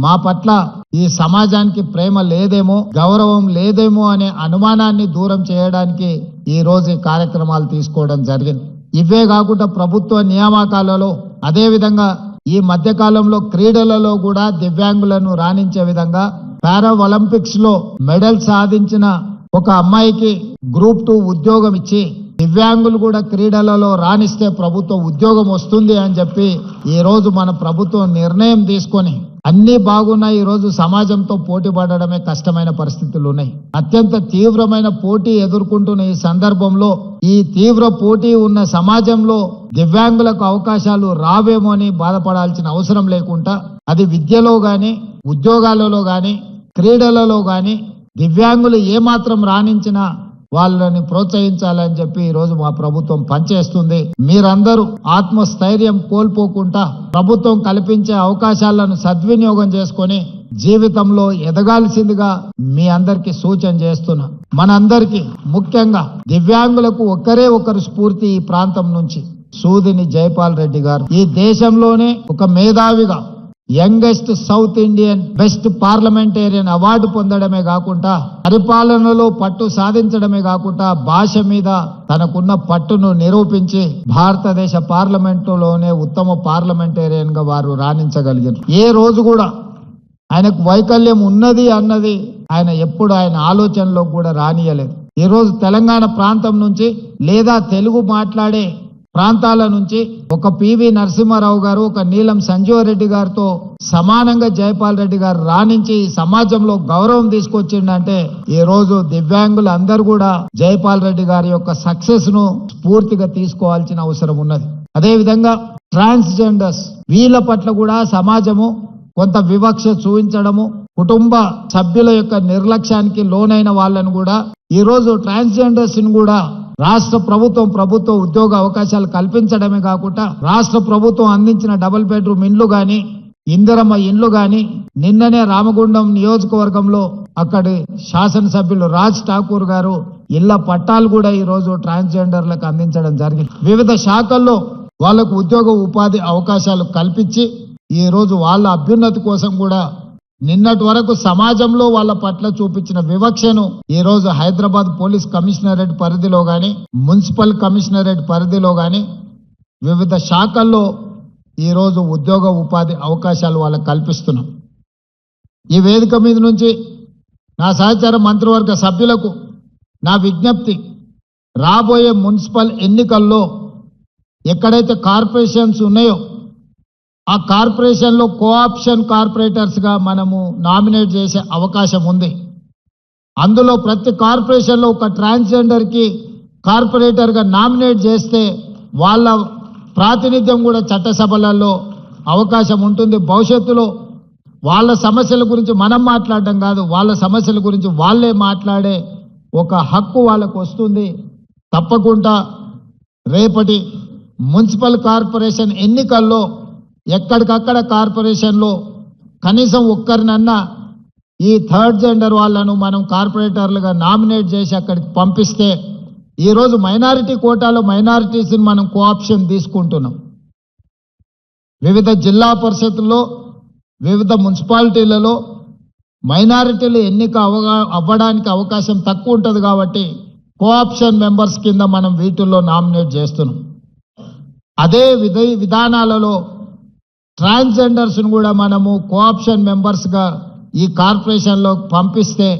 మా పట్ల ఈ సమాజానికి ప్రేమ లేదేమో గౌరవం లేదేమో అనే అనుమానాన్ని దూరం చేయడానికి ఈ రోజు ఈ కార్యక్రమాలు తీసుకోవడం జరిగింది. ఇవే కాకుండా ప్రభుత్వ నియామకాలలో అదే విధంగా ఈ మధ్యకాలంలో క్రీడలలో కూడా దివ్యాంగులను రాణించే విధంగా పారా ఒలింపిక్స్లో మెడల్ సాధించిన ఒక అమ్మాయికి గ్రూప్ టూ ఉద్యోగం ఇచ్చి దివ్యాంగులు కూడా క్రీడలలో రాణిస్తే ప్రభుత్వ ఉద్యోగం వస్తుంది అని చెప్పి ఈ రోజు మన ప్రభుత్వం నిర్ణయం తీసుకొని అన్ని బాగున్నాయి. ఈ రోజు సమాజంతో పోటీ పడడమే కష్టమైన పరిస్థితులు ఉన్నాయి అత్యంత తీవ్రమైన పోటీ ఎదుర్కొంటున్న ఈ సందర్భంలో ఈ తీవ్ర పోటీ ఉన్న సమాజంలో దివ్యాంగులకు అవకాశాలు రావేమో అని బాధపడాల్సిన అవసరం లేకుండా అది విద్యలో గాని ఉద్యోగాలలో గాని క్రీడలలో గాని దివ్యాంగులు ఏమాత్రం రాణించినా వాళ్ళని ప్రోత్సహించాలని చెప్పి ఈరోజు రోజు మా ప్రభుత్వం పనిచేస్తుంది. మీరందరూ ఆత్మస్థైర్యం కోల్పోకుండా ప్రభుత్వం కల్పించే అవకాశాలను సద్వినియోగం చేసుకొని జీవితంలో ఎదగాల్సిందిగా మీ అందరికి సూచన చేస్తున్నా. మనందరికీ ముఖ్యంగా దివ్యాంగులకు ఒక్కరే ఒకరు స్ఫూర్తి ఈ ప్రాంతం నుంచి. సూదిని జైపాల్ రెడ్డి గారు. ఈ దేశంలోనే ఒక మేధావిగా youngest South Indian best parliamentarian award పొందడమే కాకుండా పరిపాలనలో పట్టు సాధించడమే కాకుండా భాష మీద తనకున్న పట్టును నిరూపించి భారతదేశ పార్లమెంటులోనే ఉత్తమ పార్లమెంటేరియన్గా వారు రాణించగలిగారు ఏ రోజు కూడా ఆయనకు వైకల్యం ఉన్నది అన్నది ఆయన ఎప్పుడు ఆయన ఆలోచనలో కూడా రానియలేదు. ఈ రోజు తెలంగాణ ప్రాంతం నుంచి లేదా తెలుగు మాట్లాడే ప్రాంతాల నుంచి ఒక పివి నరసింహారావు గారు ఒక నీలం సంజీవరెడ్డి గారితో సమానంగా జయపాల్ రెడ్డి గారు రాణించి సమాజంలో గౌరవం తీసుకొచ్చిండంటే ఈ రోజు దివ్యాంగులు అందరూ కూడా జయపాల్ రెడ్డి గారి యొక్క సక్సెస్ను స్ఫూర్తిగా తీసుకోవాల్సిన అవసరం ఉన్నది. అదే విధంగా ట్రాన్స్జెండర్స్ వీళ్ళ పట్ల కూడా సమాజము కొంత వివక్ష చూపించడము కుటుంబ సభ్యుల యొక్క నిర్లక్ష్యానికి లోనైన వాళ్ళను కూడా ఈ రోజు కూడా రాష్ట్ర ప్రభుత్వం ప్రభుత్వ ఉద్యోగ అవకాశాలు కల్పించడమే కాకుండా రాష్ట్ర ప్రభుత్వం అందించిన డబుల్ బెడ్రూమ్ ఇండ్లు గాని ఇందిరమ్మ ఇండ్లు గాని నిన్ననే రామగుండం నియోజకవర్గంలో అక్కడి శాసనసభ్యులు రాజ్ ఠాకూర్ గారు ఇళ్ళ పట్టాలు కూడా ఈరోజు ట్రాన్స్జెండర్లకు అందించడం జరిగింది. వివిధ శాఖల్లో వాళ్ళకు ఉద్యోగ ఉపాధి అవకాశాలు కల్పించి ఈరోజు వాళ్ళ అభ్యున్నతి కోసం కూడా నిన్నటి వరకు సమాజంలో వాళ్ళ పట్ల చూపించిన వివక్షను ఈ రోజు హైదరాబాద్ పోలీస్ కమిషనరేట్ పరిధిలో గాని మున్సిపల్ కమిషనరేట్ పరిధిలో గాని వివిధ శాఖల్లో ఈరోజు ఉద్యోగ ఉపాధి అవకాశాలు వాళ్ళకి కల్పిస్తున్నాం. ఈ వేదిక మీద నుంచి నా సహచార మంత్రివర్గ సభ్యులకు నా విజ్ఞప్తి రాబోయే మున్సిపల్ ఎన్నికల్లో ఎక్కడైతే కార్పొరేషన్స్ ఉన్నాయో ఆ కార్పొరేషన్లో కోఆప్షన్ కార్పొరేటర్స్గా మనము నామినేట్ చేసే అవకాశం ఉంది. అందులో ప్రతి కార్పొరేషన్లో ఒక ట్రాన్స్జెండర్కి కార్పొరేటర్గా నామినేట్ చేస్తే వాళ్ళ ప్రాతినిధ్యం కూడా చట్టసభలలో అవకాశం ఉంటుంది. భవిష్యత్తులో వాళ్ళ సమస్యల గురించి మనం మాట్లాడడం కాదు వాళ్ళ సమస్యల గురించి వాళ్ళే మాట్లాడే ఒక హక్కు వాళ్ళకు వస్తుంది. తప్పకుండా రేపటి మున్సిపల్ కార్పొరేషన్ ఎన్నికల్లో ఎక్కడికక్కడ కార్పొరేషన్లో కనీసం ఒక్కరినన్నా ఈ థర్డ్ జెండర్ వాళ్ళను మనం కార్పొరేటర్లుగా నామినేట్ చేసి అక్కడికి పంపిస్తే ఈరోజు మైనారిటీ కోటాలో మైనారిటీస్ని మనం కోఆప్షన్ తీసుకుంటున్నాం. వివిధ జిల్లా పరిషత్తుల్లో వివిధ మున్సిపాలిటీలలో మైనారిటీలు ఎన్నిక అవగా అవ్వడానికి అవకాశం తక్కువ ఉంటుంది కాబట్టి కోఆప్షన్ మెంబర్స్ కింద మనం వీటిల్లో నామినేట్ చేస్తున్నాం. అదే విధ విధానాలలో ట్రాన్స్జెండర్స్ కూడా మనము కోఆప్షన్ మెంబర్స్గా ఈ కార్పొరేషన్లో పంపిస్తే